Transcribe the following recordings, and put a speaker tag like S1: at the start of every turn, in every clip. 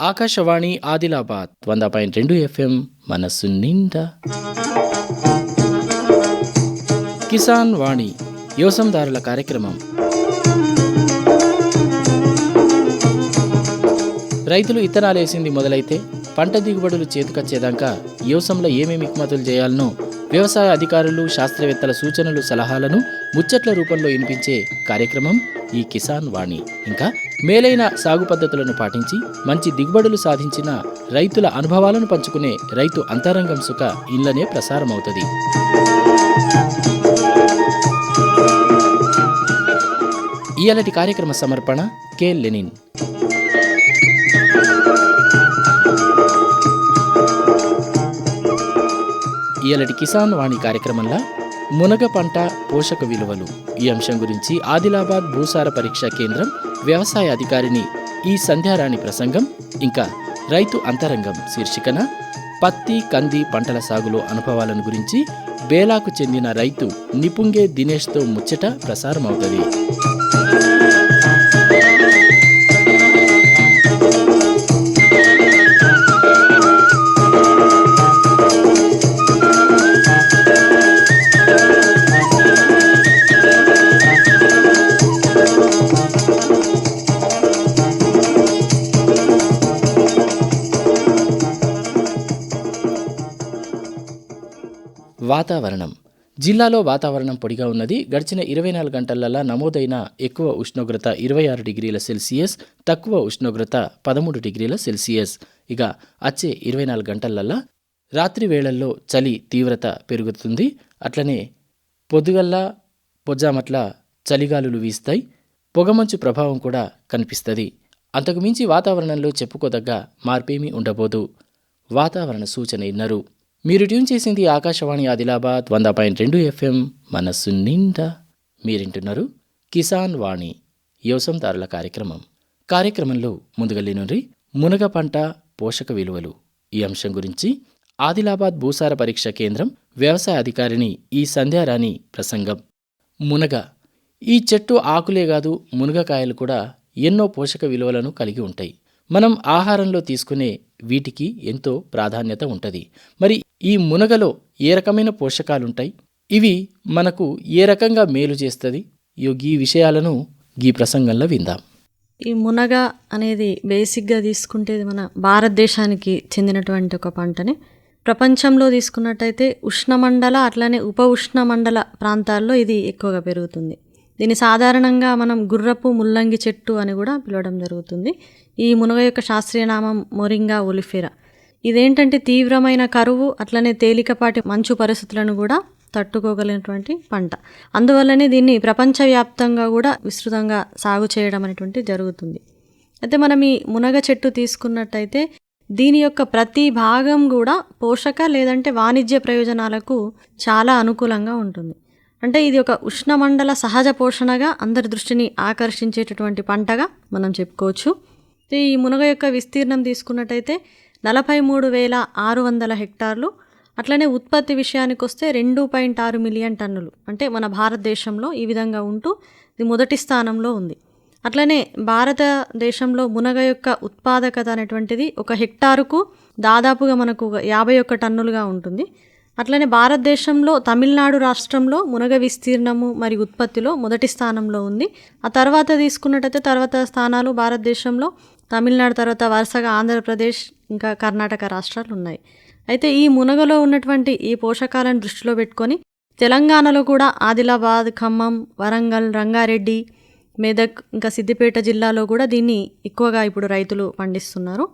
S1: ఆకాశవాణి ఆదిలాబాద్ వంద పాయింట్ రెండు ఎఫ్ఎం మనస్సు నిండా. కిసాన్ వాణి యోసందారుల కార్యక్రమం. రైతులు ఇత్తనాలేసింది మొదలైతే పంట దిగుబడులు చేతికొచ్చేదాకా యోసంలో ఏమేమి ఇక్మతులు చేయాలనో వ్యవసాయ అధికారులు శాస్త్రవేత్తల సూచనలు సలహాలను ముచ్చట్ల రూపంలో వినిపించే కార్యక్రమం ఈ కిసాన్ వాణి. ఇంకా మేలైన సాగు పద్ధతులను పాటించి మంచి దిగుబడులు సాధించిన రైతుల అనుభవాలను పంచుకునే రైతు అంతరంగం సుఖ ఇళ్ళనే ప్రసారమవుతుంది. ఇయలటి కార్యక్రమ సమర్పణ కె. లెనిన్. ఇయలటి కిసాన్ వాణి కార్యక్రమంలో మునగ పంట పోషక విలువలు. ఈ అంశం గురించి ఆదిలాబాద్ భూసార పరీక్షా కేంద్రం వ్యవసాయ అధికారిని ఈ సంధ్యారాణి ప్రసంగం ఇంకా రైతు అంతరంగం శీర్షికన పత్తి కంది పంటల సాగులో అనుభవాలను గురించి బేలాకు చెందిన రైతు నిపుంగే దినేష్తో ముచ్చట ప్రసారమవుతుంది. వాతావరణం. జిల్లాలో వాతావరణం పొడిగా ఉన్నది. గడిచిన ఇరవై నాలుగు గంటలల్లా నమోదైన ఎక్కువ ఉష్ణోగ్రత ఇరవై ఆరు డిగ్రీల సెల్సియస్ తక్కువ ఉష్ణోగ్రత పదమూడు డిగ్రీల సెల్సియస్. ఇక వచ్చే ఇరవై నాలుగు గంటలల్లా రాత్రి వేళల్లో చలి తీవ్రత పెరుగుతుంది. అట్లనే పొద్దుగల్లా పొజ్జామట్ల చలిగాలులు వీస్తాయి. పొగమంచు ప్రభావం కూడా కనిపిస్తుంది. అంతకుమించి వాతావరణంలో చెప్పుకోదగ్గ మార్పేమీ ఉండబోదు. వాతావరణ సూచన ఇన్నరు. మీరు ట్యూన్ చేసింది ఆకాశవాణి ఆదిలాబాద్ వంద పాయింట్ రెండు ఎఫ్ఎం మనస్సు నిండా. మీరింటున్నారు కిసాన్ వాణి వ్యవసాయదారుల కార్యక్రమం. కార్యక్రమంలో ముందుగల్లి నుండి మునగ పంట పోషక విలువలు. ఈ అంశం గురించి ఆదిలాబాద్ భూసార పరీక్ష కేంద్రం వ్యవసాయ అధికారిని ఈ సంధ్యారాణి ప్రసంగం. మునగ. ఈ చెట్టు ఆకులే కాదు మునగకాయలు కూడా ఎన్నో పోషక విలువలను కలిగి ఉంటాయి. మనం ఆహారంలో తీసుకునే వీటికి ఎంతో ప్రాధాన్యత ఉంటుంది. మరి ఈ మునగలో ఏ రకమైన పోషకాలుంటాయి? ఇవి మనకు ఏ రకంగా మేలు చేస్తుంది? ఇయో ఈ విషయాలను ఈ ప్రసంగంలో విందాం.
S2: ఈ మునగ అనేది బేసిక్గా తీసుకుంటే మన భారతదేశానికి చెందినటువంటి ఒక పంటని. ప్రపంచంలో తీసుకున్నట్టయితే ఉష్ణమండల అట్లానే ఉప ఉష్ణమండల ప్రాంతాల్లో ఇది ఎక్కువగా పెరుగుతుంది. దీన్ని సాధారణంగా మనం గుర్రపు ముల్లంగి చెట్టు అని కూడా పిలవడం జరుగుతుంది. ఈ మునగ యొక్క శాస్త్రీయ నామం మొరింగా ఒలిఫెరా. ఇదేంటంటే తీవ్రమైన కరువు అట్లనే తేలికపాటి మంచు పరిస్థితులను కూడా తట్టుకోగలిగినటువంటి పంట. అందువల్లనే దీన్ని ప్రపంచవ్యాప్తంగా కూడా విస్తృతంగా సాగు చేయడం అనేటువంటి జరుగుతుంది. అయితే మనం ఈ మునగ చెట్టు తీసుకున్నట్టయితే దీని యొక్క ప్రతి భాగం కూడా పోషక లేదంటే వాణిజ్య ప్రయోజనాలకు చాలా అనుకూలంగా ఉంటుంది. అంటే ఇది ఒక ఉష్ణమండల సహజ పోషణగా అందరి దృష్టిని ఆకర్షించేటటువంటి పంటగా మనం చెప్పుకోవచ్చు. ఈ మునగ యొక్క విస్తీర్ణం తీసుకున్నట్టయితే నలభై మూడు వేల ఆరు వందల హెక్టార్లు. అట్లనే ఉత్పత్తి విషయానికి వస్తే రెండు పాయింట్ ఆరు మిలియన్ టన్నులు. అంటే మన భారతదేశంలో ఈ విధంగా ఉంటూ ఇది మొదటి స్థానంలో ఉంది. అట్లనే భారతదేశంలో మునగ యొక్క ఉత్పాదకత అనేటువంటిది ఒక హెక్టారుకు దాదాపుగా మనకు యాభై ఒక్క టన్నులుగా ఉంటుంది. అట్లనే భారతదేశంలో తమిళనాడు రాష్ట్రంలో మునగ విస్తీర్ణము మరి ఉత్పత్తిలో మొదటి స్థానంలో ఉంది. ఆ తర్వాత తీసుకున్నట్టయితే తర్వాత స్థానాలు భారతదేశంలో తమిళనాడు తర్వాత వరుసగా ఆంధ్రప్రదేశ్ ఇంకా కర్ణాటక రాష్ట్రాలు ఉన్నాయి అయితే ఈ మునగలో ఉన్నటువంటి ఈ పోషకాలను దృష్టిలో పెట్టుకొని తెలంగాణలో కూడా ఆదిలాబాద్ ఖమ్మం వరంగల్ రంగారెడ్డి మెదక్ ఇంకా సిద్దిపేట జిల్లాలో కూడా దీన్ని ఎక్కువగా ఇప్పుడు రైతులు పండిస్తున్నారు.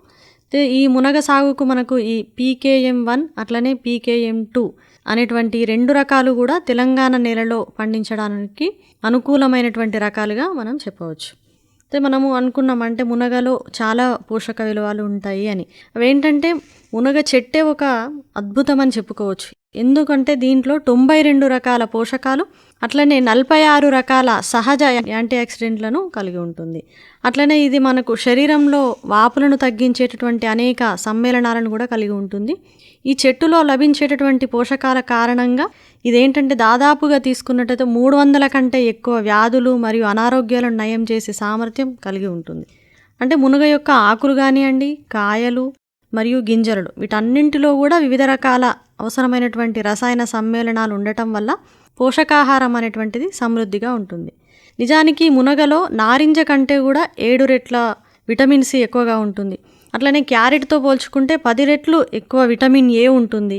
S2: ఈ మునగ సాగుకు మనకు ఈ పీకేఎం వన్ అట్లనే పీకేఎం టూ అనేటువంటి రెండు రకాలు కూడా తెలంగాణ నేలలో పండించడానికి అనుకూలమైనటువంటి రకాలుగా మనం చెప్పవచ్చు. అయితే మనము అనుకున్నామంటే మునగలో చాలా పోషక విలువలు ఉంటాయి అని. అవేంటంటే మునగ చెట్టే ఒక అద్భుతం అని చెప్పుకోవచ్చు. ఎందుకంటే దీంట్లో తొంభై రెండు రకాల పోషకాలు అట్లనే నలభై ఆరు రకాల సహజ యాంటీ ఆక్సిడెంట్లను కలిగి ఉంటుంది. అట్లనే ఇది మనకు శరీరంలో వాపులను తగ్గించేటటువంటి అనేక సమ్మేళనాలను కూడా కలిగి ఉంటుంది. ఈ చెట్టులో లభించేటటువంటి పోషకాల కారణంగా ఇదేంటంటే దాదాపుగా తీసుకున్నట్టయితే మూడు వందల కంటే ఎక్కువ వ్యాధులు మరియు అనారోగ్యాలను నయం చేసే సామర్థ్యం కలిగి ఉంటుంది. అంటే మునగ యొక్క ఆకులు కానివ్వండి కాయలు మరియు గింజలు వీటన్నింటిలో కూడా వివిధ రకాల అవసరమైనటువంటి రసాయన సమ్మేళనాలు ఉండటం వల్ల పోషకాహారం అనేటువంటిది సమృద్ధిగా ఉంటుంది. నిజానికి మునగలో నారింజ కంటే కూడా ఏడు రెట్ల విటమిన్ సి ఎక్కువగా ఉంటుంది. అట్లనే క్యారెట్తో పోల్చుకుంటే పది రెట్లు ఎక్కువ విటమిన్ ఏ ఉంటుంది.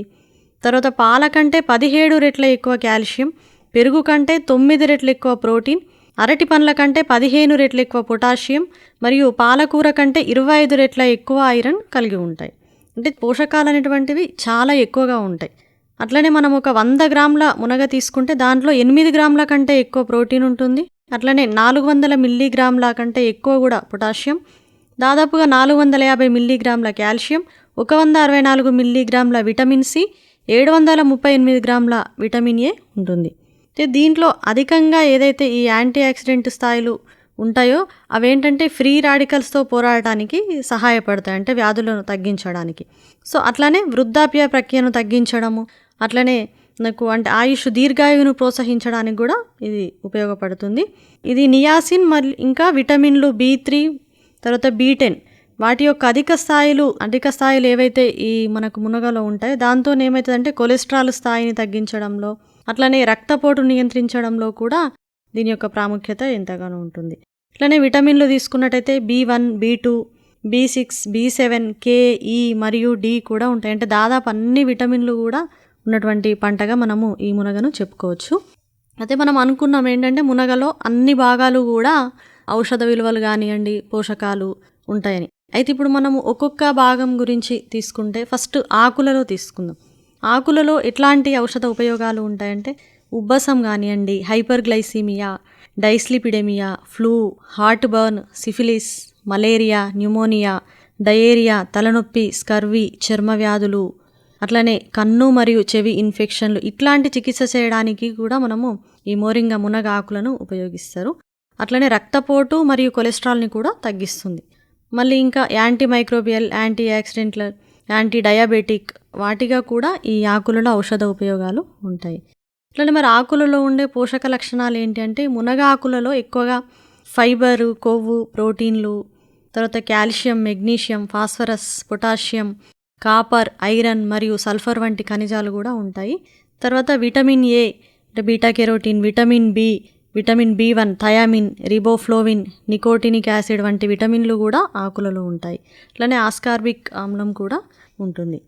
S2: తర్వాత పాల కంటే పదిహేడు రెట్ల ఎక్కువ కాల్షియం పెరుగు కంటే తొమ్మిది రెట్లు ఎక్కువ ప్రోటీన్ అరటి పండ్ల కంటే పదిహేను రెట్లు ఎక్కువ పొటాషియం మరియు పాలకూర కంటే ఇరవై ఐదు రెట్ల ఎక్కువ ఐరన్ కలిగి ఉంటాయి. అంటే పోషకాలు అనేటువంటివి చాలా ఎక్కువగా ఉంటాయి. అట్లనే మనం ఒక వంద గ్రాముల మునగ తీసుకుంటే దాంట్లో ఎనిమిది గ్రాముల కంటే ఎక్కువ ప్రోటీన్ ఉంటుంది. అట్లనే నాలుగు వందల మిల్లీగ్రాముల కంటే ఎక్కువ కూడా పొటాషియం దాదాపుగా నాలుగు వందల యాభై మిల్లీగ్రాముల కాల్షియం ఒక వంద అరవై నాలుగు మిల్లీగ్రాముల విటమిన్ సి ఏడు వందల ముప్పై ఎనిమిది గ్రాముల విటమిన్ ఏ ఉంటుంది. దీంట్లో అధికంగా ఏదైతే ఈ యాంటీ ఆక్సిడెంట్ స్థాయిలు ఉంటాయో అవేంటంటే ఫ్రీ రాడికల్స్తో పోరాడటానికి సహాయపడతాయి అంటే వ్యాధులను తగ్గించడానికి. సో అట్లానే వృద్ధాప్య ప్రక్రియను తగ్గించడము అట్లనే నాకు అంటే ఆయుష్ దీర్ఘాయువును ప్రోత్సహించడానికి కూడా ఇది ఉపయోగపడుతుంది. ఇది నియాసిన్ మరి ఇంకా విటమిన్లు బి త్రీ తర్వాత బీటెన్ వాటి యొక్క అధిక స్థాయిలు అధిక స్థాయిలు ఏవైతే ఈ మనకు మునగలో ఉంటాయో దాంతో ఏమవుతుందంటే కొలెస్ట్రాల్ స్థాయిని తగ్గించడంలో అట్లనే రక్తపోటు నియంత్రించడంలో కూడా దీని యొక్క ప్రాముఖ్యత ఎంతగానో ఉంటుంది. అట్లనే విటమిన్లు తీసుకున్నట్టయితే B one B two B six B seven K E మరియు డి కూడా ఉంటాయి. అంటే దాదాపు అన్ని విటమిన్లు కూడా ఉన్నటువంటి పంటగా మనము ఈ మునగను చెప్పుకోవచ్చు. అయితే మనం అనుకున్నాం ఏంటంటే మునగలో అన్ని భాగాలు కూడా ఔషధ విలువలు కానివ్వండి పోషకాలు ఉంటాయని. అయితే ఇప్పుడు మనము ఒక్కొక్క భాగం గురించి తీసుకుంటే ఫస్ట్ ఆకులలో తీసుకుందాం. ఆకులలో ఎట్లాంటి ఔషధ ఉపయోగాలు ఉంటాయంటే ఉబ్బసం కానివ్వండి hyperglycaemia dyslipidaemia flu heartburn syphilis malaria pneumonia diarrhoea తలనొప్పి స్కర్వి చర్మ వ్యాధులు అట్లనే కన్ను మరియు చెవి ఇన్ఫెక్షన్లు ఇట్లాంటి చికిత్స చేయడానికి కూడా మనము ఈ మోరింగ మునగ ఆకులను ఉపయోగిస్తారు. అట్లనే రక్తపోటు మరియు కొలెస్ట్రాల్ని కూడా తగ్గిస్తుంది. మళ్ళీ ఇంకా యాంటీ మైక్రోబియల్ యాంటీ యాక్సిడెంట్ల యాంటీ డయాబెటిక్ వాటిగా కూడా ఈ ఆకులలో ఔషధ ఉపయోగాలు ఉంటాయి. అట్లనే మరి ఆకులలో ఉండే పోషక లక్షణాలు ఏంటి అంటే మునగ ఆకులలో ఎక్కువగా ఫైబరు కొవ్వు ప్రోటీన్లు తర్వాత calcium magnesium phosphorus potassium copper iron మరియు సల్ఫర్ వంటి ఖనిజాలు కూడా ఉంటాయి. తర్వాత విటమిన్ ఏ అంటే beta carotene vitamin B vitamin B one thiamine riboflavin nicotinic acid వంటి విటమిన్లు కూడా ఆకులలో ఉంటాయి. అట్లనే ఆస్కార్బిక్ ఆమ్లం కూడా ఉంటుంది.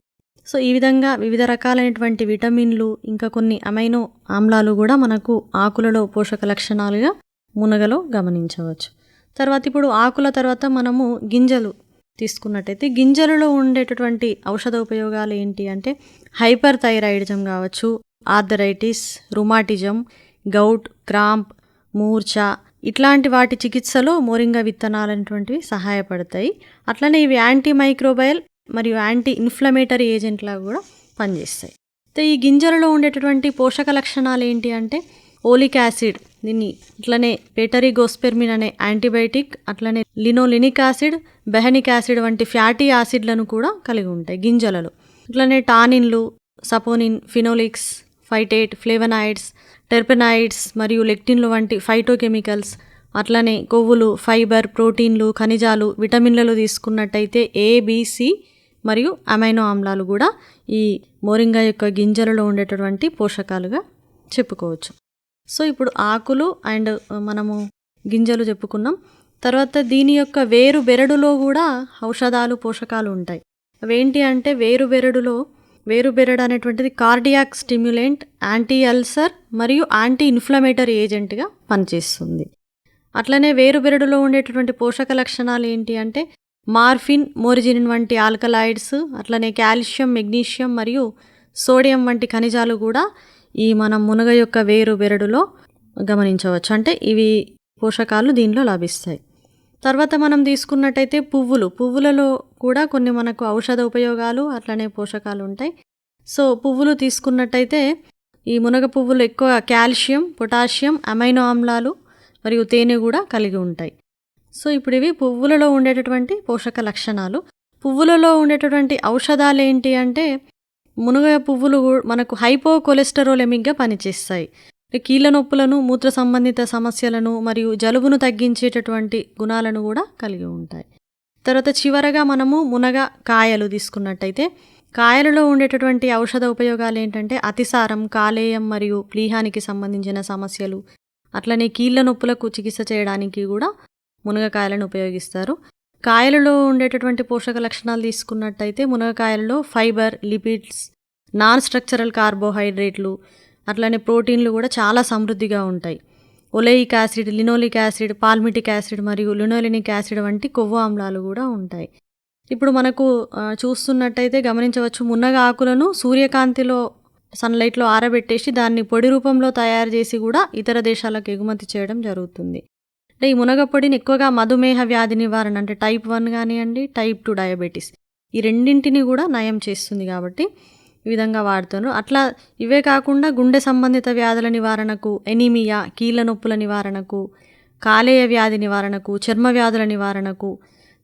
S2: సో ఈ విధంగా వివిధ రకాలైనటువంటి విటమిన్లు ఇంకా కొన్ని అమైనో ఆమ్లాలు కూడా మనకు ఆకులలో పోషక లక్షణాలుగా మునగలో గమనించవచ్చు. తర్వాత ఇప్పుడు ఆకుల తర్వాత మనము గింజలు తీసుకున్నట్టయితే గింజలలో ఉండేటటువంటి ఔషధ ఉపయోగాలు ఏంటి అంటే హైపర్ థైరాయిడిజం కావచ్చు ఆర్థరైటిస్ రుమాటిజం గౌట్ క్రాంప్ మూర్ఛ ఇట్లాంటి వాటి చికిత్సలో మోరింగ విత్తనాలు అనేటువంటివి సహాయపడతాయి. అట్లనే ఇవి యాంటీ మైక్రోబయల్ మరియు యాంటీ ఇన్ఫ్లమేటరీ ఏజెంట్లా కూడా పనిచేస్తాయి. అయితే ఈ గింజలలో ఉండేటటువంటి పోషక లక్షణాలు ఏంటి అంటే ఓలిక్ యాసిడ్ దీన్ని అట్లనే పేటరిగోస్పెర్మిన్ అనే యాంటీబయాటిక్ అట్లనే లినోలినిక్ యాసిడ్ బెహనిక్ యాసిడ్ వంటి ఫ్యాటీ యాసిడ్లను కూడా కలిగి ఉంటాయి గింజలలో. అట్లనే టానిన్లు saponin phenolics phytate flavonoids terpenoids మరియు లెక్టిన్లు వంటి ఫైటోకెమికల్స్ అట్లనే కొవ్వులు ఫైబర్ ప్రోటీన్లు ఖనిజాలు విటమిన్లలో తీసుకున్నట్టయితే ఏబిసి మరియు అమైనో ఆమ్లాలు కూడా ఈ మోరింగా యొక్క గింజలలో ఉండేటటువంటి పోషకాలుగా చెప్పుకోవచ్చు. సో ఇప్పుడు ఆకులు అండ్ మనము గింజలు చెప్పుకున్నాం. తర్వాత దీని యొక్క వేరు బెరడులో కూడా ఔషధాలు పోషకాలు ఉంటాయి. అవేంటి అంటే వేరు బెరడులో వేరుబెరడ్ అనేటువంటిది కార్డియాక్ స్టిమ్యులెంట్ యాంటీ అల్సర్ మరియు యాంటీ ఇన్ఫ్లమేటరీ ఏజెంట్గా పనిచేస్తుంది. అట్లనే వేరు బెరడులో ఉండేటటువంటి పోషక లక్షణాలు ఏంటి అంటే మార్ఫిన్ మోరిజిన్ వంటి ఆల్కలాయిడ్స్ అట్లనే కాల్షియం మెగ్నీషియం మరియు సోడియం వంటి ఖనిజాలు కూడా ఈ మనం మునగ యొక్క వేరు బెరడులో గమనించవచ్చు. అంటే ఇవి పోషకాలు దీనిలో లభిస్తాయి. తర్వాత మనం తీసుకున్నట్టయితే పువ్వులు. పువ్వులలో కూడా కొన్ని మనకు ఔషధ ఉపయోగాలు అట్లనే పోషకాలు ఉంటాయి. సో పువ్వులు తీసుకున్నట్టయితే ఈ మునగ పువ్వులు ఎక్కువ కాల్షియం పొటాషియం అమైనో ఆమ్లాలు మరియు తేనె కూడా కలిగి ఉంటాయి. సో ఇప్పుడు ఇవి పువ్వులలో ఉండేటటువంటి పోషక లక్షణాలు. పువ్వులలో ఉండేటటువంటి ఔషధాలు ఏంటి అంటే మునగ పువ్వులు మనకు హైపో కొలెస్టరోలెమిక్గా పనిచేస్తాయి. కీళ్ళ నొప్పులను మూత్ర సంబంధిత సమస్యలను మరియు జలుబును తగ్గించేటటువంటి గుణాలను కూడా కలిగి ఉంటాయి. తర్వాత చివరగా మనము మునగ కాయలు తీసుకున్నట్టయితే కాయలలో ఉండేటటువంటి ఔషధ ఉపయోగాలు ఏంటంటే అతిసారం కాలేయం మరియు ప్లీహానికి సంబంధించిన సమస్యలు అట్లనే కీళ్ళ నొప్పులకు చికిత్స చేయడానికి కూడా మునగకాయలను ఉపయోగిస్తారు. కాయలలో ఉండేటటువంటి పోషక లక్షణాలు తీసుకున్నట్టయితే మునగకాయలలో ఫైబర్ లిపిడ్స్ నాన్ స్ట్రక్చరల్ కార్బోహైడ్రేట్లు అట్లనే ప్రోటీన్లు కూడా చాలా సమృద్ధిగా ఉంటాయి. Oleic acid linoleic acid palmitic acid మరియు లినోలినిక్ యాసిడ్ వంటి కొవ్వు ఆమ్లాలు కూడా ఉంటాయి. ఇప్పుడు మనకు చూస్తున్నట్టయితే గమనించవచ్చు మునగ ఆకులను సూర్యకాంతిలో సన్లైట్లో ఆరబెట్టేసి దాన్ని పొడి రూపంలో తయారు చేసి కూడా ఇతర దేశాలకు ఎగుమతి చేయడం జరుగుతుంది. అంటే ఈ మునగ పొడిని ఎక్కువగా మధుమేహ వ్యాధి నివారణ అంటే టైప్ వన్ కానివ్వండి టైప్ టూ డయాబెటీస్ ఈ రెండింటిని కూడా నయం చేస్తుంది కాబట్టి ఈ విధంగా వాడుతారు అట్లా ఇవే కాకుండా గుండె సంబంధిత వ్యాధుల నివారణకు ఎనీమియా కీళ్ళ నొప్పుల నివారణకు కాలేయ వ్యాధి నివారణకు చర్మ వ్యాధుల నివారణకు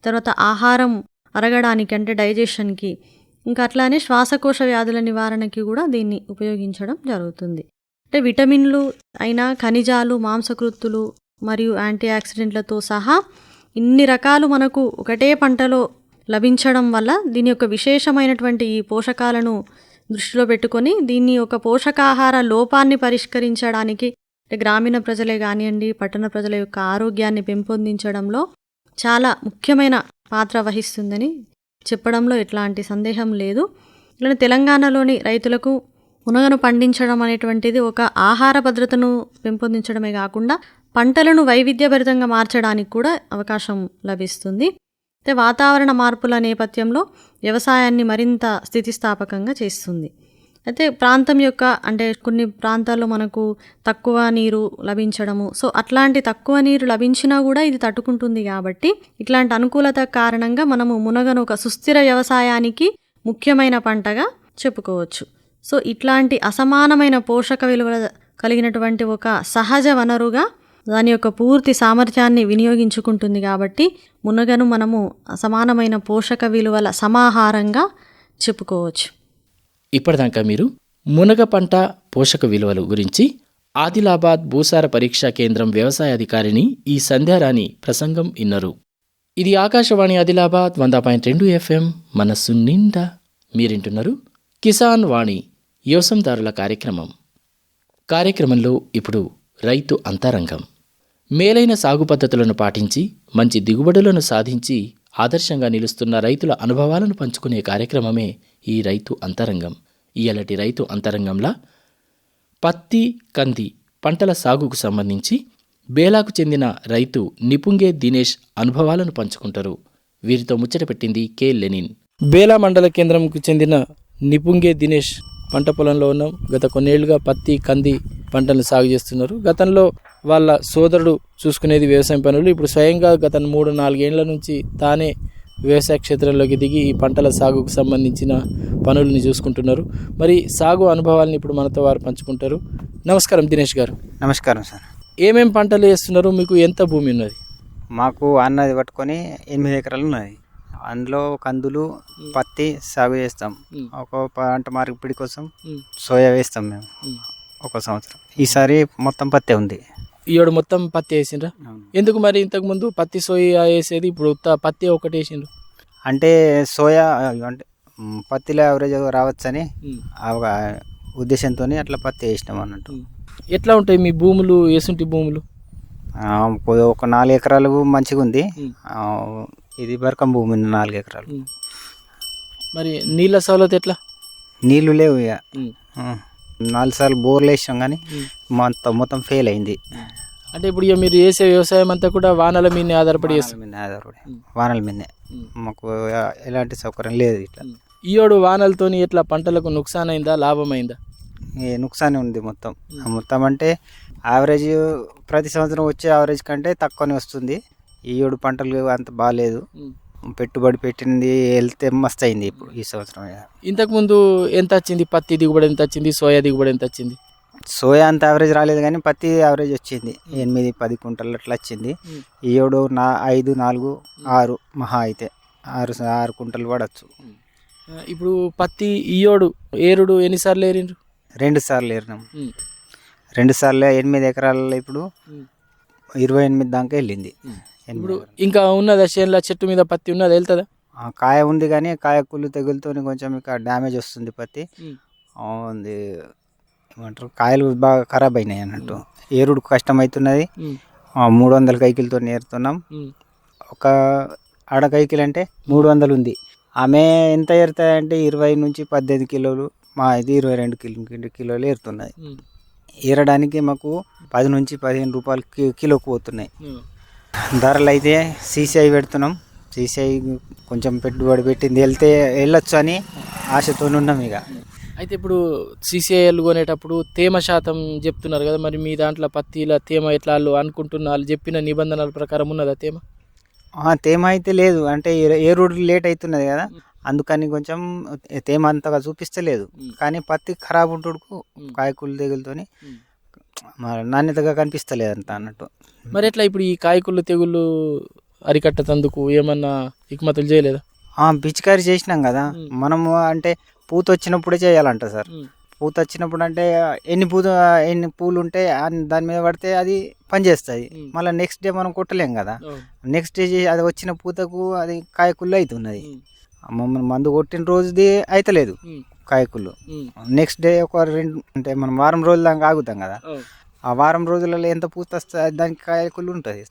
S2: తర్వాత ఆహారం అరగడానికి అంటే డైజెషన్కి ఇంకా అట్లానే శ్వాసకోశ వ్యాధుల నివారణకి కూడా దీన్ని ఉపయోగించడం జరుగుతుంది. అంటే విటమిన్లు అయినా ఖనిజాలు మాంసకృత్తులు మరియు యాంటీ ఆక్సిడెంట్లతో సహా ఇన్ని రకాలు మనకు ఒకటే పంటలో లభించడం వల్ల దీని యొక్క విశేషమైనటువంటి ఈ పోషకాలను దృష్టిలో పెట్టుకొని దీన్ని ఒక పోషకాహార లోపాన్ని పరిష్కరించడానికి అంటే గ్రామీణ ప్రజలే కానివ్వండి పట్టణ ప్రజల యొక్క ఆరోగ్యాన్ని పెంపొందించడంలో చాలా ముఖ్యమైన పాత్ర వహిస్తుందని చెప్పడంలో ఎట్లాంటి సందేహం లేదు. ఇట్లనే తెలంగాణలోని రైతులకు మునగను పండించడం అనేటువంటిది ఒక ఆహార భద్రతను పెంపొందించడమే కాకుండా పంటలను వైవిధ్యభరితంగా మార్చడానికి కూడా అవకాశం లభిస్తుంది. అయితే వాతావరణ మార్పుల నేపథ్యంలో వ్యవసాయాన్ని మరింత స్థితిస్థాపకంగా చేస్తుంది. అయితే ప్రాంతం యొక్క అంటే కొన్ని ప్రాంతాల్లో మనకు తక్కువ నీరు లభించడము సో అట్లాంటి తక్కువ నీరు లభించినా కూడా ఇది తట్టుకుంటుంది కాబట్టి ఇట్లాంటి అనుకూలత కారణంగా మనము మునగను ఒక సుస్థిర వ్యవసాయానికి ముఖ్యమైన పంటగా చెప్పుకోవచ్చు. సో ఇట్లాంటి అసమానమైన పోషక విలువల కలిగినటువంటి ఒక సహజ వనరుగా దాని యొక్క పూర్తి సామర్థ్యాన్ని వినియోగించుకుంటుంది కాబట్టి మునగను మనము సమానమైన పోషక విలువల సమాహారంగా చెప్పుకోవచ్చు.
S1: ఇప్పటిదాకా మీరు మునగ పంట పోషక విలువలు గురించి ఆదిలాబాద్ భూసార పరీక్షా కేంద్రం వ్యవసాయ అధికారిని ఈ సంధ్యారాణి ప్రసంగం ఇన్నరు. ఇది ఆకాశవాణి ఆదిలాబాద్ వంద పాయింట్ రెండు ఎఫ్ఎం మనస్సు నిండా మీరింటున్నారు. కిసాన్ వాణి వ్యవసాయదారుల కార్యక్రమం. కార్యక్రమంలో ఇప్పుడు రైతు అంతరంగం. మేలైన సాగు పద్ధతులను పాటించి మంచి దిగుబడులను సాధించి ఆదర్శంగా నిలుస్తున్న రైతుల అనుభవాలను పంచుకునే కార్యక్రమమే ఈ రైతు అంతరంగం. ఇయలటి రైతు అంతరంగంలా పత్తి కంది పంటల సాగుకు సంబంధించి బేలాకు చెందిన రైతు నిపుంగే దినేష్ అనుభవాలను పంచుకుంటారు. వీరితో ముచ్చట పెట్టింది కె లెనిన్. బేలా మండల కేంద్రంకు చెందిన నిపుంగే దినేష్ పంట పొలంలో ఉన్నాం. గత కొన్నేళ్ళుగా పత్తి కంది పంటలు సాగు చేస్తున్నారు. గతంలో వాళ్ళ సోదరుడు చూసుకునేది వ్యవసాయం పనులు. ఇప్పుడు స్వయంగా గత మూడు నాలుగేళ్ళ నుంచి తానే వ్యవసాయ క్షేత్రంలోకి దిగి ఈ పంటల సాగుకు సంబంధించిన పనులను చూసుకుంటున్నారు. మరి సాగు అనుభవాలను ఇప్పుడు మనతో వారు పంచుకుంటారు. నమస్కారం దినేష్ గారు.
S3: నమస్కారం సార్.
S1: ఏమేం పంటలు వేస్తున్నారు? మీకు ఎంత భూమి ఉన్నది?
S3: మాకు అన్నది పట్టుకొని ఎనిమిది ఎకరాలు ఉన్నది. అందులో కందులు పత్తి సాగు చేస్తాం. ఒక పంట మార్పిడి కోసం సోయా వేస్తాం మేము. ఒక సంవత్సరం. ఈసారి మొత్తం పత్తే ఉంది.
S1: ఈయోడు మొత్తం పత్తి వేసిండ్రా? ఎందుకు మరి ఇంతకు ముందు పత్తి సోయా వేసేది ఇప్పుడు పత్తి ఒకటి వేసిండ్రు?
S3: అంటే సోయా అంటే పత్తిలో యావరేజ్ రావచ్చని ఒక ఉద్దేశంతో అట్లా పత్తి వేసినాం అన్నట్టు.
S1: ఎట్లా ఉంటాయి మీ భూములు ఎసుంటి భూములు?
S3: ఒక నాలుగు ఎకరాలు మంచిగా ఉంది ఇది బరకం భూమి నాలుగు ఎకరాలు.
S1: మరి నీళ్ళ సౌలత ఎట్లా?
S3: నీళ్ళు లేవు ఇక నాలుగు సార్లు బోర్లు వేసాం కానీ మొత్తం మొత్తం ఫెయిల్ అయింది.
S1: అంటే ఇప్పుడు ఇక మీరు చేసే వ్యవసాయం అంతా కూడా వానల మీదనే ఆధారపడి
S3: వానల
S1: చేస్తారు.
S3: మీదనే ఆధారపడి. వానల మీదనే. మాకు ఎలాంటి సౌకర్యం లేదు ఇట్లా.
S1: ఈయోడు వానలతోని ఎట్లా పంటలకు నుక్సాన్ అయిందా లాభం అయిందా?
S3: ఏ నుక్సానే ఉంది మొత్తం. మొత్తం అంటే యావరేజ్ ప్రతి సంవత్సరం వచ్చే యావరేజ్ కంటే తక్కువనే వస్తుంది. ఈ ఏడు పంటలు అంత బాగాలేదు పెట్టుబడి పెట్టింది వెళ్తే మస్తు అయింది ఇప్పుడు ఈ సంవత్సరం
S1: ఇంతకు ముందు ఎంత వచ్చింది? పత్తి దిగుబడి ఎంత వచ్చింది? సోయా దిగుబడి ఎంత వచ్చింది?
S3: సోయా అంత యావరేజ్ రాలేదు కానీ పత్తి యావరేజ్ వచ్చింది. ఎనిమిది పది కుంటలు అట్లా వచ్చింది. ఈ ఏడు నా ఐదు నాలుగు ఆరు మహా అయితే. ఆరు ఆరు కుంటలు పడవచ్చు
S1: ఇప్పుడు పత్తి ఈయోడు ఏరుడు ఎన్నిసార్లు ఏరిండ్రు?
S3: రెండు సార్లు ఏరినాం. రెండు సార్లు ఎనిమిది ఎకరాలలో ఇప్పుడు ఇరవై ఎనిమిది దాకా వెళ్ళింది.
S1: ఇప్పుడు ఇంకా ఉన్నదా చేనుల? చెట్టు మీద పత్తి ఉన్నదా? వెళ్తుందా?
S3: కాయ ఉంది కానీ కాయ కుళ్ళు తెగులతో కొంచెం ఇక డ్యామేజ్ వస్తుంది పత్తి. ఉంది ఏమంటారు కాయలు బాగా ఖరాబ్ అయినాయి అన్నట్టు. ఏరుడు కష్టం అవుతున్నది మూడు వందల కైకిలతో నేరుతున్నాం ఒక ఆడ కైకిలు అంటే మూడు వందలు ఉంది ఆమె ఎంత ఏరుతాయంటే ఇరవై నుంచి పద్దెనిమిది కిలోలు మా ఇది ఇరవై రెండు కిలో కిలోలు ఏరుతున్నది. ఏరడానికి మాకు పది నుంచి పదిహేను రూపాయలు కి- కిలోకు పోతున్నాయి. ధరలు అయితే సీసీఐ పెడుతున్నాం. సీసీఐ కొంచెం పెట్టుబడి పెట్టింది. వెళ్తే వెళ్ళొచ్చు అని ఆశతో ఉన్నాం ఇక.
S1: అయితే ఇప్పుడు సీసీఐఎల్ కొనేటప్పుడు తేమ శాతం చెప్తున్నారు కదా మరి మీ దాంట్లో పత్తిల తేమ ఎట్లా వాళ్ళు అనుకుంటున్న వాళ్ళు చెప్పిన నిబంధనల ప్రకారం ఉన్నదా తేమ?
S3: తేమ అయితే లేదు. అంటే ఏ- రోడ్డు లేట్ అవుతున్నది కదా. అందుకని కొంచెం తేమ అంతగా చూపిస్తలేదు. కానీ పత్తి ఖరాబ్ ఉంటుడుకు కాయకూలు తెగులతోని నాణ్యతగా కనిపిస్తలేదు అంత అన్నట్టు.
S1: మరి ఎట్లా ఇప్పుడు ఈ కాయకుళ్ళు తెగుళ్ళు అరికట్టతందుకు ఏమన్నా ఇక్మతులు చేయలేదా?
S3: పిచికారీ చేసినాం కదా. మనము అంటే పూత వచ్చినప్పుడే చేయాలంట సార్. పూత వచ్చినప్పుడు అంటే ఎన్ని పూత ఎన్ని పూలు ఉంటే దాని మీద పడితే అది పనిచేస్తుంది. మళ్ళీ నెక్స్ట్ డే మనం కొట్టలేం కదా. నెక్స్ట్ డే అది వచ్చిన పూతకు అది కాయకుళ్ళు అవుతున్నది. మమ్మల్ని మందు కొట్టిన రోజుది అయితలేదు. కాయకుళ్ళు నెక్స్ట్ డే ఒక రెండు అంటే మనం వారం రోజుల దాకా ఆగుతాం కదా. ఆ వారం రోజులలో ఎంత పూత దానికి కాయకుళ్ళు ఉంటుంది.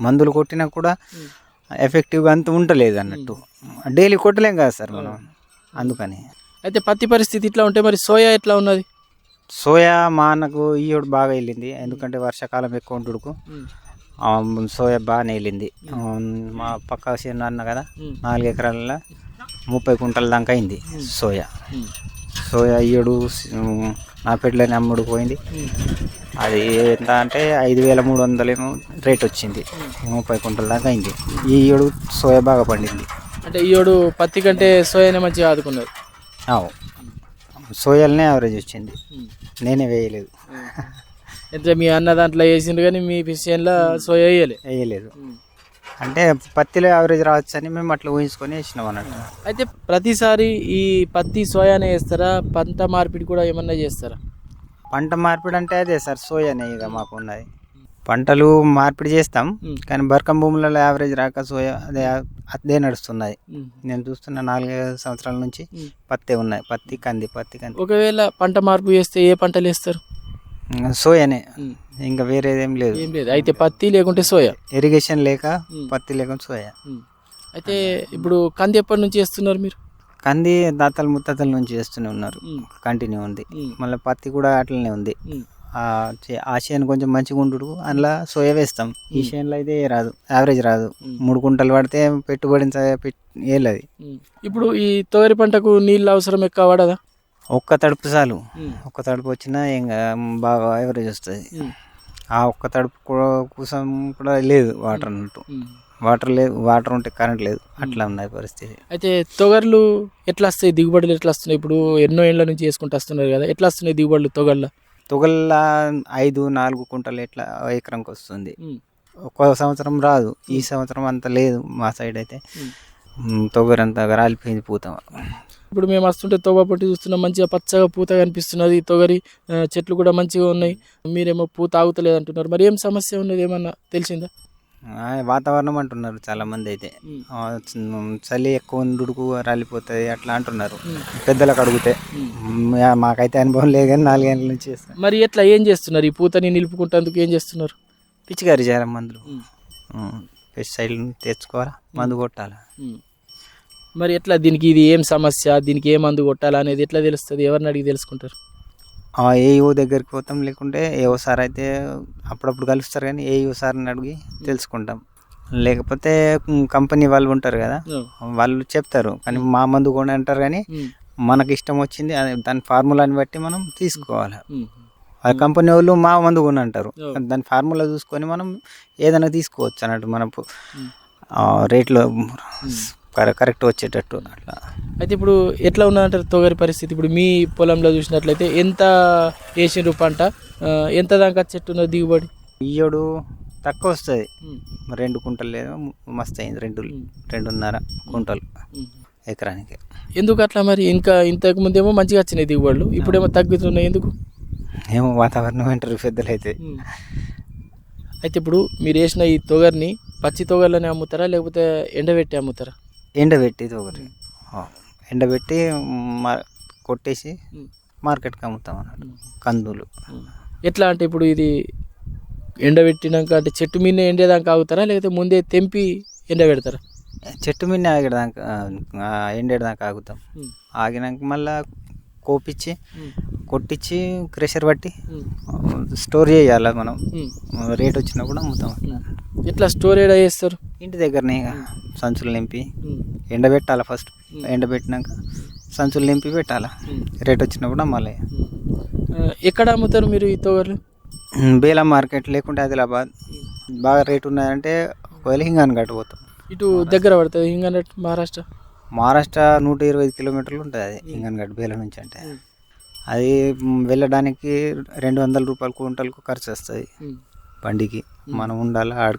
S3: మందులు కొట్టినా కూడా ఎఫెక్టివ్గా అంత ఉండలేదు అన్నట్టు. డైలీ కొట్టలేం కదా సార్ మనం. అందుకని.
S1: అయితే పత్తి పరిస్థితి ఇట్లా ఉంటే మరి సోయా ఎట్లా ఉన్నది?
S3: సోయా మానకు ఈయోడు బాగా వెళ్ళింది. ఎందుకంటే వర్షాకాలం ఎక్కువ ఉంటుడుకు. సోయా బాగానే వెళ్ళింది. మా పక్క అన్న కదా నాలుగు ఎకరాలలో ముప్పై కుంటల దాకా అయింది సోయా. సోయా ఈయోడు నా పెట్లని అమ్ముడు పోయింది. అది ఎంత అంటే ఐదు వేల మూడు వందలేమో రేట్ వచ్చింది. ముప్పై కుంటల దాకా అయింది. ఈ ఏడు సోయా బాగా పండింది.
S1: అంటే ఈ ఏడు పత్తి కంటే సోయానే మంచిగా ఆదుకున్నది
S3: అవు సోయాలనే యావరేజ్ వచ్చింది. నేనే వేయలేదు.
S1: ఎంత మీ అన్న దాంట్లో వేసిండ్రు కానీ మీ విషయంలో సోయా వేయలే.
S3: వేయలేదు. అంటే పత్తిలో యావరేజ్ రావచ్చు అని మేము అట్లా ఊహించుకొని వేసినాం అన్నట్టు.
S1: అయితే ప్రతిసారి ఈ పత్తి సోయానే వేస్తారా? పంట మార్పిడి కూడా ఏమన్నా చేస్తారా?
S3: పంట మార్పిడి అంటే అదే సార్ సోయానే ఇక మాకు ఉన్నది. పంటలు మార్పిడి చేస్తాం కానీ బరకం భూములలో యావరేజ్ రాక సోయా అదే అదే నడుస్తున్నది. నేను చూస్తున్న నాలుగైదు సంవత్సరాల నుంచి పత్తే ఉన్నాయి పత్తి కంది పత్తి కంది.
S1: ఒకవేళ పంట మార్పు చేస్తే ఏ పంటలు వేస్తారు?
S3: సోయానే. ఇంకా వేరేదేం లేదు.
S1: ఏం లేదు. అయితే పత్తి లేకుంటే సోయా?
S3: ఇరిగేషన్ లేక పత్తి లేకుండా సోయా.
S1: అయితే ఇప్పుడు కంది ఎప్పటి నుంచి వేస్తున్నారు మీరు?
S3: కంది దాతల ముత్తతల నుంచి చేస్తూనే ఉన్నారు. కంటిన్యూ ఉంది. మళ్ళీ పత్తి కూడా అట్లనే ఉంది. ఆ చేను కొంచెం మంచిగా ఉండు అందులో సోయా వేస్తాం. ఈ చేనులో అయితే రాదు. యావరేజ్ రాదు. మూడు కుంటలు పడితే పెట్టుబడి ఏలది
S1: ఇప్పుడు ఈ తోగరి పంటకు నీళ్ళు అవసరం ఎక్కువ పడదా?
S3: ఒక్క తడుపు చాలు. ఒక్క తడుపు వచ్చినా ఇంకా బాగా యావరేజ్ వస్తుంది. ఆ ఒక్క తడుపు కూ- కోసం కూడా లేదు వాటర్ అన్నట్టు. వాటర్ లేదు వాటర్ ఉంటే కరెంట్ లేదు. అట్లా ఉన్నది పరిస్థితి.
S1: అయితే తొగర్లు ఎట్లా వస్తాయి? దిగుబడులు ఎట్లా వస్తున్నాయి? ఇప్పుడు ఎన్నో ఏళ్ళ నుంచి వేసుకుంటూ వస్తున్నారు కదా ఎట్లా వస్తున్నాయి దిగుబడులు తొగళ్ళ
S3: తొగల్ల ఐదు నాలుగు కుంటలు ఎట్లా ఎకరంకి వస్తుంది. ఒక్క సంవత్సరం రాదు. ఈ సంవత్సరం అంత లేదు మా సైడ్ అయితే. తొగరంతా రాలిపోయింది పూత.
S1: ఇప్పుడు మేము వస్తుంటే తోవ పట్టి చూస్తున్నాం మంచిగా పచ్చగా పూత కనిపిస్తున్నది తొగరి చెట్లు కూడా మంచిగా ఉన్నాయి. మీరేమో పూత ఆగుతలేదు అంటున్నారు. మరి ఏం సమస్య ఉన్నది? ఏమన్నా తెలిసిందా?
S3: వాతావరణం అంటున్నారు చాలా మంది అయితే చలి ఎక్కువ ఉండుడుకు రాలిపోతుంది అట్లా అంటున్నారు. పెద్దలకు అడిగితే. మాకైతే అనుభవం లేదు కానీ నాలుగేళ్ళ నుంచి చేస్తాం.
S1: మరి ఎట్లా ఏం చేస్తున్నారు? ఈ పూతని నిలుపుకుంటేందుకు ఏం చేస్తున్నారు?
S3: పిచ్చిగారి చేయాలి మందులు. పెస్టిసైడ్ తెచ్చుకోవాలా? మందు కొట్టాలి?
S1: మరి ఎట్లా దీనికి ఇది ఏం సమస్య? దీనికి ఏ మందు కొట్టాలా అనేది ఎట్లా తెలుస్తుంది? ఎవరిని అడిగి తెలుసుకుంటారు?
S3: ఆ ఏఈఓ దగ్గరికి పోతాం లేకుంటే ఏఓ సార్ అయితే అప్పుడప్పుడు కలుస్తారు కానీ ఏఈఓ సార్ని అడిగి తెలుసుకుంటాం. లేకపోతే కంపెనీ వాళ్ళు ఉంటారు కదా వాళ్ళు చెప్తారు. కానీ మా మందు కొని అంటారు కానీ మనకి ఇష్టం వచ్చింది దాని ఫార్ములాని బట్టి మనం తీసుకోవాలి. ఆ కంపెనీ వాళ్ళు మా మందు కొని అంటారు. దాని ఫార్ములా చూసుకొని మనం ఏదైనా తీసుకోవచ్చు అన్నట్టు మనం రేట్లో కరెక్ట్ వచ్చేటట్టు అట్లా.
S1: అయితే ఇప్పుడు ఎట్లా ఉన్నదంటారు తొగరి పరిస్థితి? ఇప్పుడు మీ పొలంలో చూసినట్లయితే ఎంత వేసిండ్రు పంట ఎంత దాకా చెట్టు ఉన్నది దిగుబడి?
S3: ఇయ్యడు తక్కువ వస్తుంది. రెండు కుంటలు లేదు మస్తు అయింది రెండు రెండున్నర కుంటలు ఎకరానికి.
S1: ఎందుకు అట్లా మరి? ఇంకా ఇంతకు ముందేమో మంచిగా వచ్చినాయి దిగుబడులు ఇప్పుడేమో తగ్గుతున్నాయి ఎందుకు?
S3: ఏమో వాతావరణం అంటారు పెద్దలు అయితే
S1: అయితే ఇప్పుడు మీరు వేసిన ఈ తొగర్ని పచ్చి తొగర్లని అమ్ముతారా లేకపోతే ఎండబెట్టి అమ్ముతారా?
S3: ఎండబెట్టి ఇది ఒకటి ఎండబెట్టి మా- కొట్టేసి. మార్కెట్కి అమ్ముతాం అన్నట్టు కందులు.
S1: ఎట్లా అంటే ఇప్పుడు ఇది ఎండబెట్టినాక అంటే చెట్టు మీద ఎండేదాకా ఆగుతారా? లేకపోతే ముందే తెంపి ఎండబెడతారా?
S3: చెట్టు మీద ఆగేదాకా ఎండేదాకా ఆగుతాం. ఆగినాక మళ్ళా కోపిచ్చి
S1: ఉమ్.
S3: కొట్టించి క్రెషర్ పట్టి. స్టోర్ చేయాలి మనం. రేట్ వచ్చినప్పుడు అమ్ముతాం.
S1: ఎట్లా స్టోరేజ్ చేస్తారు?
S3: ఇంటి దగ్గరనే సంచులు నింపి. ఎండబెట్టాలి ఫస్ట్ ఎండబెట్టినాక సంచులు నింపి పెట్టాలి. రేట్ వచ్చినప్పుడు అమ్మాలి.
S1: ఎక్కడ అమ్ముతారు మీరు ఈ తొగర్లు?
S3: బేలా మార్కెట్ లేకుంటే ఆదిలాబాద్. బాగా రేట్ ఉన్నదంటే ఒకవేళ హింగాన్ని కట్టిపోతాం
S1: ఇటు దగ్గర పడుతుంది హింగన్నట్టు మహారాష్ట్ర?
S3: మహారాష్ట్ర నూట ఇరవై ఐదు కిలోమీటర్లు ఉంటుంది అది హింగన్గడ్ బేల నుంచి అంటే. అది వెళ్ళడానికి రెండు వందల రూపాయలు క్వింటల్కు ఖర్చు వస్తుంది. బండికి. మనం ఉండాలి ఆడ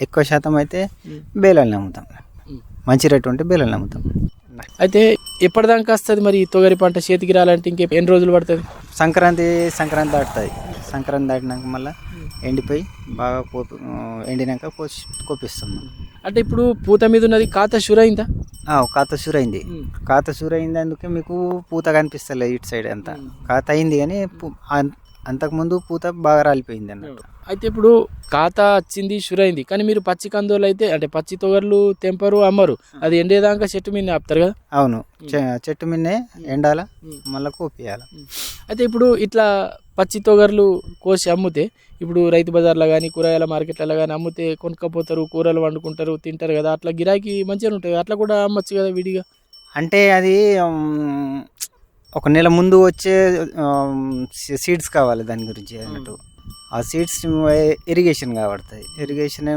S3: ఎక్కువ శాతం అయితే
S1: ఉమ్.
S3: బేలాల్ని అమ్ముతాం. మంచి రేటు ఉంటే బేలాల్ని అమ్ముతాం.
S1: అయితే ఎప్పటిదాకా వస్తుంది మరి ఈ తొగరి పంట? చేతికి రాలంటే ఇంకే ఎన్ని రోజులు పడుతుంది?
S3: సంక్రాంతి సంక్రాంతి దాటుతుంది. సంక్రాంతి దాటినాక మళ్ళీ ఎండిపోయి బాగా కోపి ఆ, ఎండినాక కోసి కోపిస్తాం మనం.
S1: అంటే ఇప్పుడు పూత మీద ఉన్నది ఖాతా షుర్ అయిందా
S3: ఆ, కాత అయింది కాత అయింది అందుకే మీకు పూత కనిపిస్తలేదు ఇటు సైడ్ అంతా. కాత అయింది కానీ అంతకుముందు పూత బాగా రాలిపోయింది అన్నట్టు.
S1: అయితే ఇప్పుడు ఖాతా వచ్చింది షుర్ అయింది కానీ మీరు పచ్చి కందులు అయితే అంటే పచ్చి తొగర్లు తెంపరు అమ్మరు. అది ఎండేదాకా చెట్టు మీద ఆపుతారు కదా?
S3: అవును. చెట్టు మీదనే ఎండాల. మళ్ళీ కోపియాలి.
S1: అయితే ఇప్పుడు ఇట్లా పచ్చి తొగర్లు కోసి అమ్మితే ఇప్పుడు రైతు బజార్లో కానీ కూరగాయల మార్కెట్లలో కానీ అమ్మితే కొనుక్కపోతారు కూరలు వండుకుంటారు తింటారు కదా అట్లా గిరాకీ మంచిగా ఉంటుంది. అట్లా కూడా అమ్మచ్చు కదా విడిగా?
S3: అంటే అది ఒక నెల ముందు వచ్చే సీడ్స్ కావాలి దాని గురించి అన్నట్టు. ఆ సీడ్స్ ఇరిగేషన్ కాబడుతుంది ఇరిగేషన్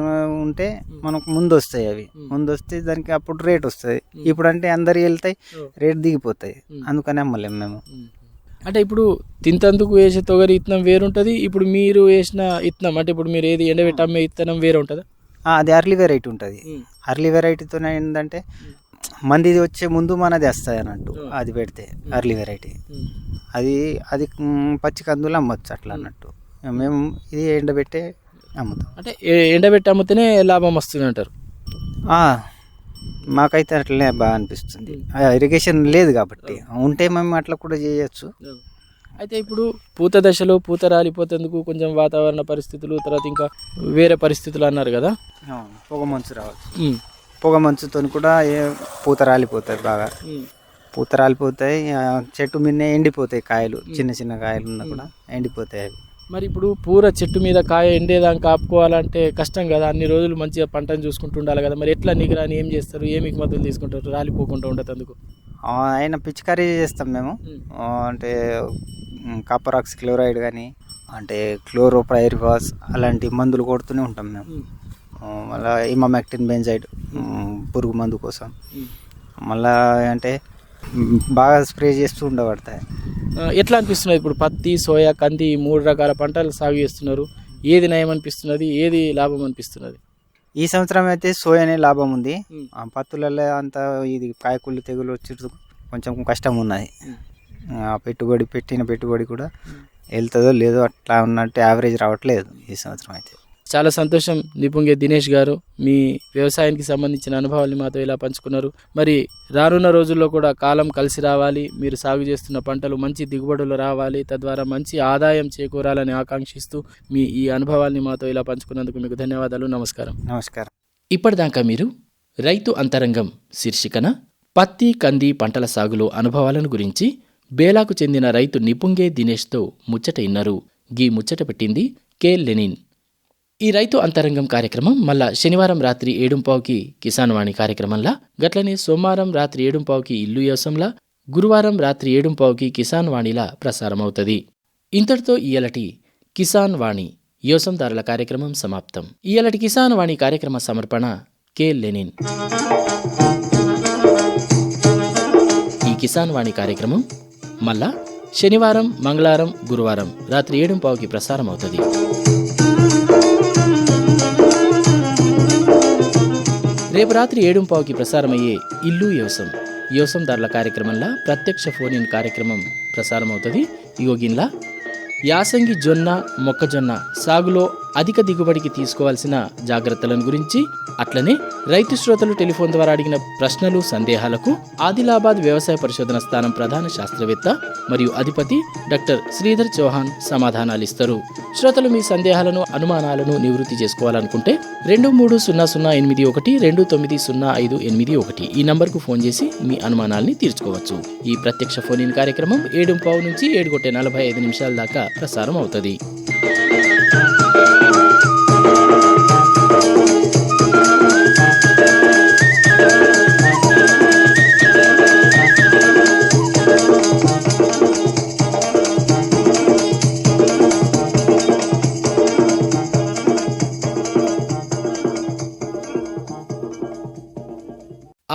S3: ఉంటే మనకు ముందు వస్తాయి అవి. ముందు వస్తే దానికి అప్పుడు రేట్ వస్తుంది ఇప్పుడు అంటే అందరు వెళ్తాయి రేట్ దిగిపోతాయి. అందుకని అమ్మలేము మేము.
S1: అంటే ఇప్పుడు తింతందుకు వేసే తొగరి ఇత్తనం వేరుంటుంది ఇప్పుడు మీరు వేసిన ఇత్తనం అంటే ఇప్పుడు మీరు ఏది ఎండబెట్టి అమ్మే ఇత్తనం వేరే ఉంటుందా
S3: అది అర్లీ వెరైటీ ఉంటుంది. అర్లీ వెరైటీతో ఏంటంటే మంది వచ్చే ముందు మనది వస్తుంది అన్నట్టు అది పెడితే అర్లీ వెరైటీ అది అది పచ్చి కందులు అమ్మొచ్చు అట్లా అన్నట్టు. మేము ఇది ఎండబెట్టే అమ్ముతాం.
S1: అంటే ఎండబెట్టి అమ్మితేనే లాభం వస్తుంది అంటారు?
S3: మాకైతే అట్లనే బాగా అనిపిస్తుంది. ఇరిగేషన్ లేదు కాబట్టి. ఉంటే మేము అట్లా కూడా చేయొచ్చు.
S1: అయితే ఇప్పుడు పూత దశలో పూత రాలిపోతేందుకు కొంచెం వాతావరణ పరిస్థితులు తర్వాత ఇంకా వేరే పరిస్థితులు అన్నారు కదా?
S3: పొగ మంచు రావచ్చు. పొగ మంచుతో కూడా ఏ పూత రాలిపోతుంది బాగా. పూత రాలిపోతాయి చెట్టు మీదనే ఎండిపోతాయి కాయలు. చిన్న చిన్న కాయలు ఉన్నా కూడా ఎండిపోతాయి అవి.
S1: మరి ఇప్పుడు పూర చెట్టు మీద కాయ ఎండేదాకా కాపుకోవాలంటే కష్టం కదా. అన్ని రోజులు మంచిగా పంటను చూసుకుంటూ ఉండాలి కదా. మరి ఎట్లా నిగరాని ఏం చేస్తారు? ఏమి మందులు తీసుకుంటారు? రాలిపోకుండా ఉండేందుకు
S3: ఆ, ఆయన పిచికారీ చేస్తాం మేము. అంటే కాపర్ ఆక్సి క్లోరైడ్ కానీ అంటే క్లోరోప్రైరిఫాస్ అలాంటి మందులు కొడుతూనే ఉంటాం మేము. మళ్ళా ఇమామెక్టిన్ బెంజైడ్ పురుగు మందు కోసం. మళ్ళా అంటే బాగా స్ప్రే చేస్తూ ఉండబడతాయి.
S1: ఎట్లా అనిపిస్తున్నది ఇప్పుడు పత్తి సోయా కంది ఈ మూడు రకాల పంటలు సాగు చేస్తున్నారు? ఏది నయం అనిపిస్తున్నది? ఏది లాభం అనిపిస్తున్నది?
S3: ఈ సంవత్సరం అయితే సోయానే లాభం ఉంది. ఆ పత్తులలో అంతా ఇది కాయకుళ్ళు తెగులు వచ్చి కొంచెం కష్టం ఉన్నది. ఆ పెట్టుబడి పెట్టిన పెట్టుబడి కూడా వెళ్తుందో లేదో అట్లా ఉన్నట్టు యావరేజ్ రావట్లేదు ఈ సంవత్సరం అయితే.
S1: చాలా సంతోషం. నిపుంగే దినేష్ గారు మీ వ్యవసాయానికి సంబంధించిన అనుభవాల్ని మాతో ఇలా పంచుకున్నారు. మరి రానున్న రోజుల్లో కూడా కాలం కలిసి రావాలి. మీరు సాగు చేస్తున్న పంటలు మంచి దిగుబడులు రావాలి. తద్వారా మంచి ఆదాయం చేకూరాలని ఆకాంక్షిస్తూ మీ ఈ అనుభవాల్ని మాతో ఇలా పంచుకున్నందుకు మీకు ధన్యవాదాలు. నమస్కారం.
S3: నమస్కారం.
S1: ఇప్పటిదాకా మీరు రైతు అంతరంగం శీర్షికన పత్తి కంది పంటల సాగులో అనుభవాలను గురించి బేలాకు చెందిన రైతు నిపుంగే దినేష్తో ముచ్చట ఇన్నారు. గీ ముచ్చట పెట్టింది కె లెనిన్. ఈ రైతు అంతరంగం కార్యక్రమం మళ్ళా శనివారం రాత్రి ఏడుంపావుకి కిసాన్ వాణి కార్యక్రమంలా గట్లనే సోమవారం రాత్రి ఏడుంపావుకి ఇల్లు యోసంలా గురువారం రాత్రి ఏడుంపావుకి కిసాన్ వాణిలా ప్రసారమవుతుంది. ఇంతటితో ఇయలటి కిసాన్ వాణి యోసందారుల కార్యక్రమం సమాప్తం. ఇయలటి కిసాన్ వాణి కార్యక్రమ సమర్పణ కె లెనిన్. ఈ కిసాన్ వాణి కార్యక్రమం మళ్ళా శనివారం మంగళవారం గురువారం రాత్రి ఏడుంపావుకి ప్రసారం రేపు రాత్రి ఏడుంపావుకి ప్రసారమయ్యే ఇల్లు యోసం యోసందారుల కార్యక్రమంలా ప్రత్యక్ష ఫోన్ ఇన్ కార్యక్రమం ప్రసారం అవుతుంది యాసంగి జొన్న మొక్కజొన్న సాగులో అధిక దిగుబడికి తీసుకోవాల్సిన జాగ్రత్తలను గురించి అట్లనే రైతు శ్రోతలు టెలిఫోన్ ద్వారా అడిగిన ప్రశ్నలు సందేహాలకు ఆదిలాబాద్ వ్యవసాయ పరిశోధన స్థానం ప్రధాన శాస్త్రవేత్త మరియు అధిపతి డాక్టర్ శ్రీధర్ చౌహాన్ సమాధానాలిస్తారు. శ్రోతలు మీ సందేహాలను అనుమానాలను నివృత్తి చేసుకోవాలనుకుంటే రెండు మూడు సున్నా సున్నా ఎనిమిది ఒకటి రెండు తొమ్మిది సున్నా ఐదు ఎనిమిది ఒకటి ఈ నంబర్కు ఫోన్ చేసి మీ అనుమానాల్ని తీర్చుకోవచ్చు. ఈ ప్రత్యక్ష ఫోన్ ఇన్ కార్యక్రమం ఏడు పావు నుంచి ఏడు కొట్టే నలభై ఐదు నిమిషాల దాకా ప్రసారం అవుతుంది